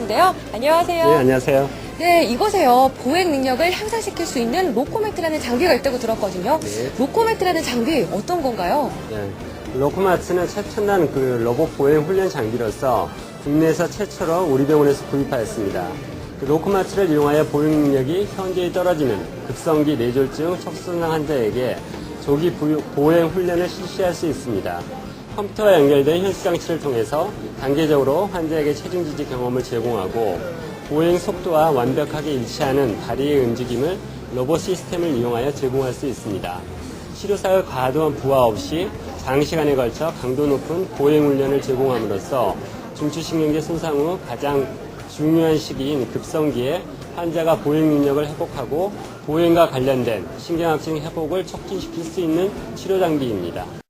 인데요. 안녕하세요. 네, 안녕하세요. 네, 이곳에요. 보행 능력을 향상시킬 수 있는 로코매트라는 장비가 있다고 들었거든요. 네. 로코매트라는 장비 어떤 건가요? 네, 로코마츠는 최첨단 그 로봇 보행 훈련 장비로서 국내에서 최초로 우리 병원에서 구입하였습니다. 그 로코마츠를 이용하여 보행 능력이 현저히 떨어지는 급성기 뇌졸중 척수증 환자에게 조기 부- 보행 훈련을 실시할 수 있습니다. 컴퓨터와 연결된 현수장치를 통해서 단계적으로 환자에게 체중 지지 경험을 제공하고 보행 속도와 완벽하게 일치하는 다리의 움직임을 로봇 시스템을 이용하여 제공할 수 있습니다. 치료사의 과도한 부하 없이 장시간에 걸쳐 강도 높은 보행 훈련을 제공함으로써 중추신경계 손상 후 가장 중요한 시기인 급성기에 환자가 보행 능력을 회복하고 보행과 관련된 신경학적 회복을 촉진시킬 수 있는 치료 장비입니다.